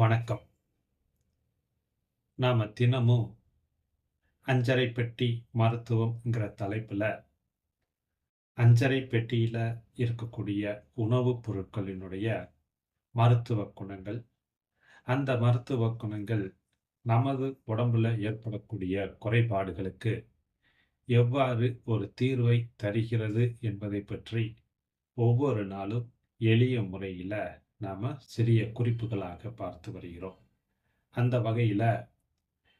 வணக்கம். நாம் தினமும் அஞ்சரை பெட்டி மருத்துவம்ங்கிற தலைப்பில் அஞ்சரை பெட்டியில் இருக்கக்கூடிய உணவுப் பொருட்களினுடைய மருத்துவ குணங்கள் அந்த மருத்துவ குணங்கள் நமது உடம்புல ஏற்படக்கூடிய குறைபாடுகளுக்கு எவ்வாறு ஒரு தீர்வை தருகிறது என்பதை பற்றி ஒவ்வொரு நாளும் எளிய முறையில் நாம் சிறிய குறிப்புகளாக பார்த்து வருகிறோம். அந்த வகையில்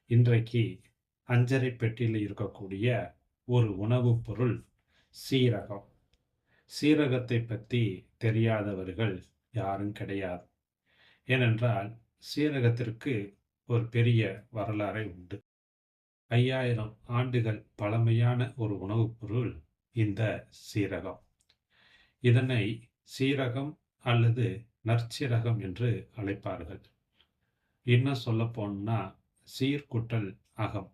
இன்றைக்கு அஞ்சரை பெட்டியில் இருக்கக்கூடிய ஒரு உணவுப் பொருள் சீரகம். சீரகத்தை பற்றி தெரியாதவர்கள் யாரும் கிடையாது. ஏனென்றால் சீரகத்திற்கு ஒரு பெரிய வரலாறை உண்டு. ஐயாயிரம் ஆண்டுகள் பழமையான ஒரு உணவுப் பொருள் இந்த சீரகம். இதனை சீரகம் அல்லது நற்சீரகம் என்று அழைப்பார்கள். இன்னும் சொல்ல போனா சீர்குட்டல் அகம்.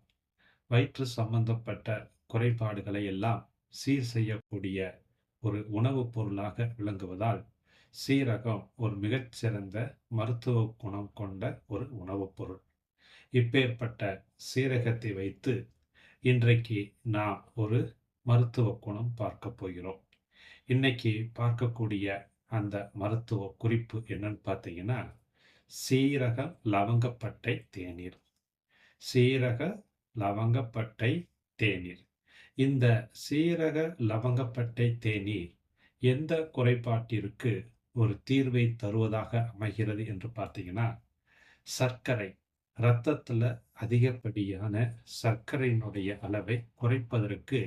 வயிற்று சம்பந்தப்பட்ட குறைபாடுகளை எல்லாம் சீர் செய்யக்கூடிய ஒரு உணவுப் பொருளாக விளங்குவதால் சீரகம் ஒரு மிகச்சிறந்த மருத்துவ குணம் கொண்ட ஒரு உணவுப் பொருள். இப்பேற்பட்ட சீரகத்தை வைத்து இன்றைக்கு நாம் ஒரு மருத்துவ குணம் பார்க்க போகிறோம். இன்னைக்கு பார்க்கக்கூடிய அந்த மருத்துவ குறிப்பு என்னன்னு பார்த்தீங்கன்னா சீரக லவங்கப்பட்டை தேநீர். சீரக லவங்கப்பட்டை தேநீர். இந்த சீரக லவங்கப்பட்டை தேநீர் எந்த குறைபாட்டிற்கு ஒரு தீர்வை தருவதாக அமைகிறது என்று பார்த்தீங்கன்னா சர்க்கரை இரத்தத்தில் அதிகப்படியான சர்க்கரையினுடைய அளவை குறைப்பதற்கு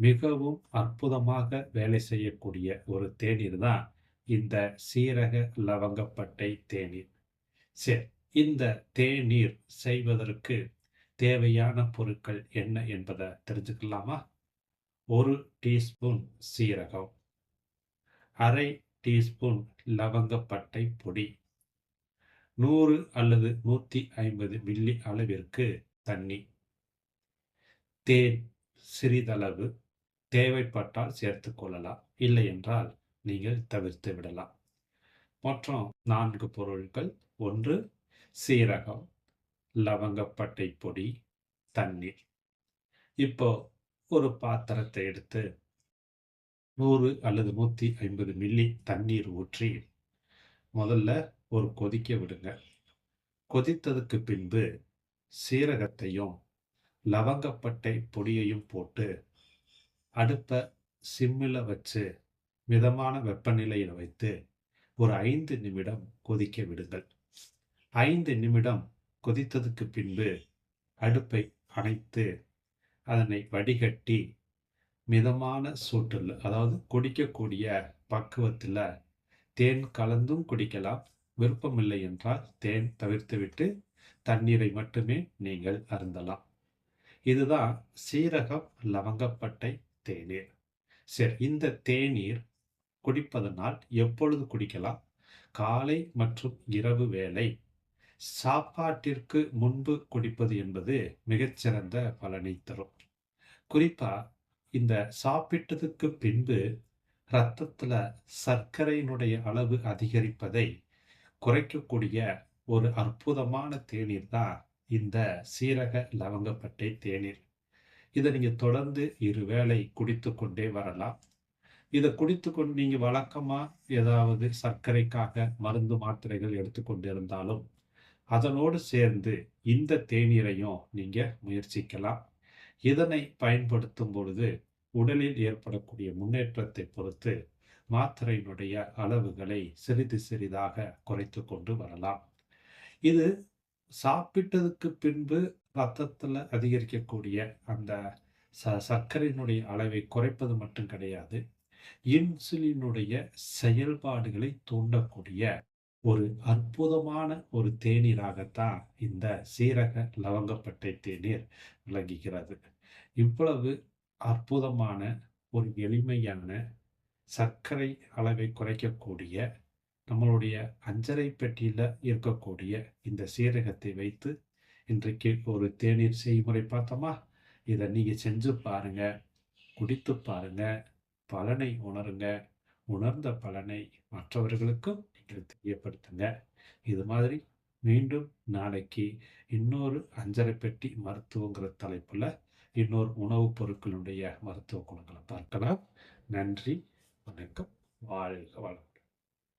மிகவும் அற்புதமாக வேலை செய்யக்கூடிய ஒரு தேநீர் தான் இந்த சீரக லவங்கப்பட்டை தேநீர். சரி இந்த தேநீர் செய்வதற்கு தேவையான பொருட்கள் என்ன என்பதை தெரிஞ்சுக்கலாமா? ஒரு டீஸ்பூன் சீரகம் அரை டீஸ்பூன் லவங்கப்பட்டை பொடி நூறு அல்லது நூற்றி ஐம்பது மில்லி அளவிற்கு தண்ணி தேன் சிறிதளவு தேவைப்பட்டால் சேர்த்து கொள்ளலாம். இல்லை என்றால் நீங்கள் தவிர்த்து விடலாம். மற்றும் நான்கு பொருட்கள் ஒன்று சீரகம் லவங்கப்பட்டை பொடி தண்ணீர். இப்போ ஒரு பாத்திரத்தை எடுத்து நூறு அல்லது நூற்றி ஐம்பது மில்லி தண்ணீர் ஊற்றி முதல்ல ஒரு கொதிக்க விடுங்க. கொதித்ததுக்கு பின்பு சீரகத்தையும் லவங்கப்பட்டை பொடியையும் போட்டு அடுப்பை சிம்மில் வச்சு மிதமான வெப்பநிலையில் வைத்து ஒரு ஐந்து நிமிடம் கொதிக்க விடுங்கள். ஐந்து நிமிடம் கொதித்ததுக்கு பின்பு அடுப்பை அணைத்து அதனை வடிகட்டி மிதமான சூட்டில் அதாவது குடிக்கக்கூடிய பக்குவத்தில் தேன் கலந்தும் குடிக்கலாம். விருப்பமில்லை என்றால் தேன் தவிர்த்துவிட்டு தண்ணீரை மட்டுமே நீங்கள் அருந்தலாம். இதுதான் சீரகம் லவங்கப்பட்டை தேநீர். சரி இந்த தேநீர் குடிப்பதனால் எப்பொழுது குடிக்கலாம்? காலை மற்றும் இரவு வேலை சாப்பாட்டிற்கு முன்பு குடிப்பது என்பது மிகச்சிறந்த பலனை தரும். குறிப்பா இந்த சாப்பிட்டதுக்கு பின்பு இரத்தத்துல சர்க்கரையினுடைய அளவு அதிகரிப்பதை குறைக்கக்கூடிய ஒரு அற்புதமான தேநீர் தான் இந்த சீரக லவங்கப்பட்டை தேநீர். இதை நீங்கள் தொடர்ந்து இருவேளை குடித்து கொண்டே வரலாம். இதை குடித்து கொண்டு நீங்கள் வழக்கமாக ஏதாவது சர்க்கரைக்காக மருந்து மாத்திரைகள் எடுத்துக்கொண்டு இருந்தாலும் அதனோடு சேர்ந்து இந்த தேநீரையும் நீங்கள் முயற்சிக்கலாம். இதனை பயன்படுத்தும் பொழுது உடலில் ஏற்படக்கூடிய முன்னேற்றத்தை பொறுத்து மாத்திரையினுடைய அளவுகளை சிறிது சிறிதாக குறைத்து கொண்டு வரலாம். இது சாப்பிட்டதுக்கு பின்பு ரத்தத்தில் அதிகரிக்கக்கூடிய அந்த ச சர்க்கரையினுடைய அளவை குறைப்பது மட்டும் கிடையாது. இன்சுலினுடைய செயல்பாடுகளை தூண்டக்கூடிய ஒரு அற்புதமான ஒரு தேநீராகத்தான் இந்த சீரக லவங்கப்பட்டை தேநீர் விளங்குகிறது. இவ்வளவு அற்புதமான ஒரு எளிமையான சர்க்கரை அளவை குறைக்கக்கூடிய நம்மளுடைய அஞ்சரை பெட்டியில் இருக்கக்கூடிய இந்த சீரகத்தை வைத்து இன்றைக்கு ஒரு தேநீர் செய்முறை பார்த்தோமா? இதை நீங்கள் செஞ்சு பாருங்க குடித்து பாருங்க. பலனை உணருங்க. உணர்ந்த பலனை மற்றவர்களுக்கும் நீங்கள் தெரியப்படுத்துங்க. இது மாதிரி மீண்டும் நாளைக்கு இன்னொரு அஞ்சரை பெட்டி மருத்துவங்கிற தலைப்பில் இன்னொரு உணவுப் பொருட்களுடைய மருத்துவ குணங்களை பார்க்கலாம். நன்றி வணக்கம் வாழ்க வளம்